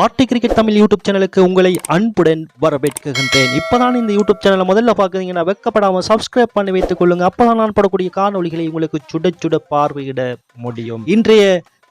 RT cricket Tamil YouTube சேனலுக்கு உங்களை அன்புடன் வரவேற்கின்றேன். இப்பதான் இந்த யூடியூப் சேனலை முதல்ல பார்க்குறீங்கன்னா வெக்கப்படாமல் சப்ஸ்கிரைப் பண்ணி வைத்துக் கொள்ளுங்க. அப்பதான் நான் படக்கூடிய காணொளிகளை உங்களுக்கு சுட சுட பார்வையிட முடியும். இன்றைய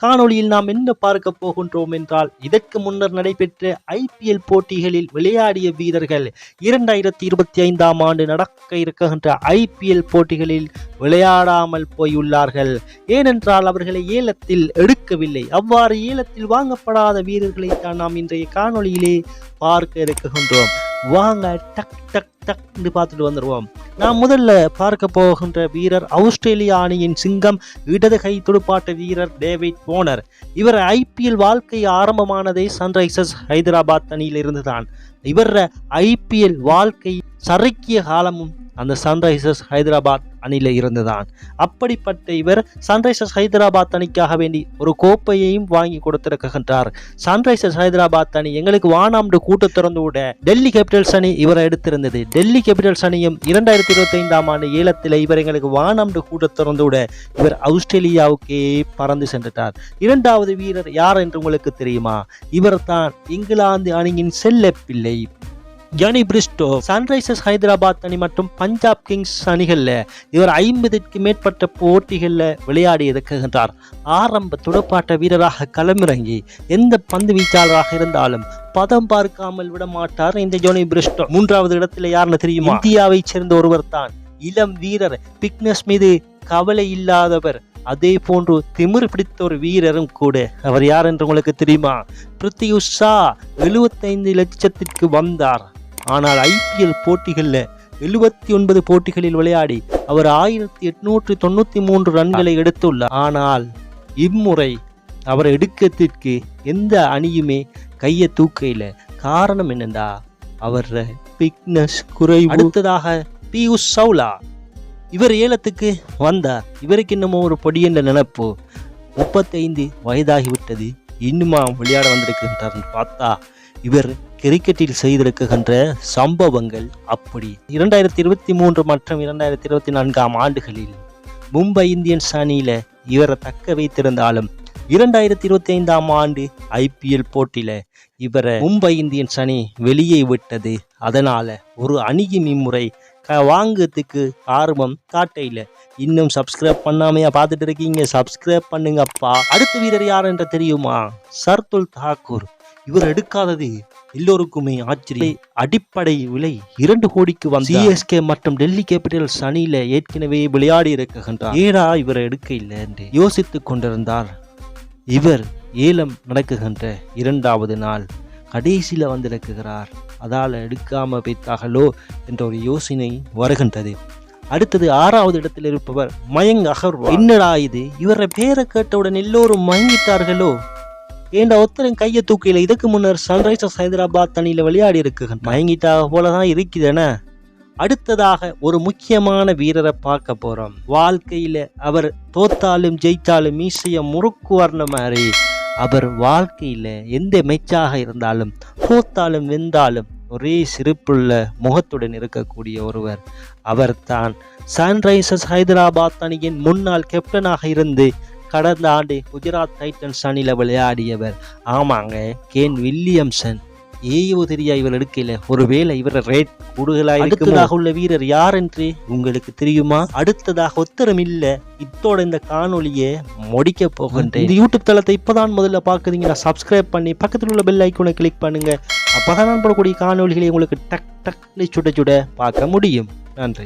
காணொளியில் நாம் என்ன பார்க்க போகின்றோம் என்றால் இதற்கு முன்னர் நடைபெற்ற ஐபிஎல் போட்டிகளில் விளையாடிய வீரர்கள் இரண்டாயிரத்தி இருபத்தி ஐந்தாம் ஆண்டு நடக்க இருக்கின்ற ஐபிஎல் போட்டிகளில் விளையாடாமல் போயுள்ளார்கள். ஏனென்றால் அவர்களை ஏலத்தில் எடுக்கவில்லை. அவ்வாறு ஏலத்தில் வாங்கப்படாத வீரர்களை தான் நாம் இன்றைய காணொளியிலே பார்க்க இருக்கின்றோம். வாங்க டக் டக் டக்னு பார்த்துட்டு வந்துடுவோம் நாம் முதல்ல பார்க்க போகின்ற வீரர் ஆஸ்திரேலிய அணியின் சிங்கம் இடது கை துடுப்பாட்ட வீரர் டேவிட் போனர் இவர் ஐபிஎல் வாழ்க்கை ஆரம்பமானதே சன்ரைசர்ஸ் ஹைதராபாத் அணியிலிருந்து இருந்துதான் இவர் ஐபிஎல் வாழ்க்கை சறுக்கிய காலமும் அந்த சன்ரைசர்ஸ் ஹைதராபாத் அணியில் இருந்துதான். அப்படிப்பட்ட இவர் சன்ரைசர்ஸ் ஹைதராபாத் அணிக்காக வேண்டி ஒரு கோப்பையையும் வாங்கி கொடுத்திருக்கின்றார். சன்ரைசர்ஸ் ஹைதராபாத் அணி எங்களுக்கு வானாண்டு கூட்டு திறந்து விட டெல்லி கேபிட்டல்ஸ் அணி இவரை எடுத்திருந்தது. டெல்லி கேபிட்டல்ஸ் அணியும் இரண்டாயிரத்தி இருபத்தி ஐந்தாம் ஆண்டு ஏலத்தில் இவர் எங்களுக்கு வானாண்டு கூட்டு திறந்து விட இவர் ஆஸ்திரேலியாவுக்கே பறந்து சென்றுட்டார். இரண்டாவது வீரர் யார் என்று உங்களுக்கு தெரியுமா? இவர் தான் இங்கிலாந்து அணியின் செல்ல பிள்ளை. கியானி பிரிஸ்டோ சன்ரைசர்ஸ் ஹைதராபாத் அணி மற்றும் பஞ்சாப் கிங்ஸ் அணிகளில் இவர் ஐம்பதுக்கு மேற்பட்ட போட்டிகளில் விளையாடி இருக்கின்றார். ஆரம்ப துடுப்பாட்ட வீரராக களமிறங்கி எந்த பந்து வீச்சாளராக இருந்தாலும் பதம் பார்க்காமல் விடமாட்டார் இந்த ஜோனி பிரிஸ்டோ மூன்றாவது இடத்துல யாருன்னு தெரியுமா? இந்தியாவைச் சேர்ந்த ஒருவர் தான். இளம் வீரர் பிக்னஸ் மீது கவலை இல்லாதவர். அதே போன்று திமிர் பிடித்த ஒரு வீரரும் கூட. அவர் யார் என்று உங்களுக்கு தெரியுமா? பிருத்தியுஷா எழுபத்தைந்து லட்சத்திற்கு வந்தார். ஆனால் ஐபிஎல் போட்டிகளில் எழுபத்தி ஒன்பது போட்டிகளில் விளையாடி அவர் ஆயிரத்தி எட்நூற்றி தொண்ணூத்தி மூன்று ரன்களை எடுத்துள்ளார். ஆனால் இம்முறை அவர் எடுக்கத்திற்கு எந்த அணியுமே கையை தூக்கையில் காரணம் என்னண்டா அவர் பிக்னஸ் குறைவு. அடுத்ததாக பியூஷ் சவுலா இவர் ஏலத்துக்கு வந்தார். இவருக்கு இன்னமும் ஒரு பொடி என்ற முப்பத்தைந்து வயதாகிவிட்டது. இன்னுமா விளையாட வந்திருக்கின்றார்னு பார்த்தா இவர் கிரிக்கெட்டில் செய்திருக்கின்ற சம்பவங்கள் அப்படி. இரண்டாயிரத்தி இருபத்தி மூன்று மற்றும் இரண்டாயிரத்தி இருபத்தி நான்காம் ஆண்டுகளில் மும்பை இந்தியன்ஸ் அணியில இவரை தக்க வைத்திருந்தாலும் இரண்டாயிரத்தி இருபத்தி ஐந்தாம் ஆண்டு ஐபிஎல் போட்டியில இவரை மும்பை இந்தியன்ஸ் அணி வெளியே விட்டது. அதனால ஒரு அணியின் இம்முறை க வாங்குறதுக்கு ஆர்வம் காட்டையில. இன்னும் சப்ஸ்கிரைப் பண்ணாமையா பார்த்துட்டு இருக்கீங்க. சப்ஸ்கிரைப் பண்ணுங்கப்பா. அடுத்த வீரர் யார் என்று தெரியுமா? சர்துல் தாக்கூர். இவர் எடுக்காதது எல்லோருக்குமே ஆச்சரியம். அடிப்படை விலை இரண்டு கோடிக்கு வந்து சிஎஸ்கே மற்றும் டெல்லி கேபிட்டல்ஸ் அணியில ஏற்கனவே விளையாடி இருக்கின்றார். ஏடா இவரை எடுக்க இல்லை என்று யோசித்துக் கொண்டிருந்தார். இவர் ஏலம் நடக்குகின்ற இரண்டாவது நாள் கடைசியில வந்திருக்கிறார். அதால் எடுக்காம வைத்தார்களோ என்ற ஒரு யோசனை வருகின்றது. அடுத்தது ஆறாவது இடத்தில் இருப்பவர் மயங்க் அகர்வால் என்னடா இது? இவரை பேரை கேட்டவுடன் எல்லோரும் மயங்கிட்டார்களோ? ஏண்டா ஒருத்தரும் கையை தூக்கையில் இதுக்கு முன்னர் சன்ரைசர்ஸ் ஹைதராபாத் அணியில் விளையாடி இருக்கு மயங்கிட்டாக போல தான் இருக்குதுன அடுத்ததாக ஒரு முக்கியமான வீரரை பார்க்க போறோம். வாழ்க்கையில அவர் தோத்தாலும் ஜெயித்தாலும் மீசைய முறுக்கு வர்ண மாதிரி. அவர் வாழ்க்கையில எந்த மெச்சாக இருந்தாலும் தோத்தாலும் வெந்தாலும் ஒரே சிரிப்புள்ள முகத்துடன் இருக்கக்கூடிய ஒருவர் அவர்தான். சன்ரைசர்ஸ் ஹைதராபாத் அணியின் முன்னாள் கேப்டனாக இருந்து கடந்த ஆண்டு குஜராத் டைட்டன்ஸ் அணியில் விளையாடியவர். ஆமாங்க கேன் வில்லியம்சன். ஏயோ தெரியா இவர் எடுக்கல ஒருவேளை இவர் ரேட் கூடுதலாக அடுத்ததாக உள்ள வீரர் யார் என்று உங்களுக்கு தெரியுமா? அடுத்ததாக ஒத்தரம் இல்ல. இத்தோட இந்த காணொளியை முடிக்க போகின்றேன். இந்த யூடியூப் தளத்தை இப்பதான் முதல்ல பார்க்குறீங்கன்னா சப்ஸ்கிரைப் பண்ணி பக்கத்தில் உள்ள பெல் ஐக்கோனை கிளிக் பண்ணுங்க. அப்பதான் நான் போடக்கூடிய காணொளிகளை உங்களுக்கு டக் டக் சுட சுட பார்க்க முடியும். நன்றி.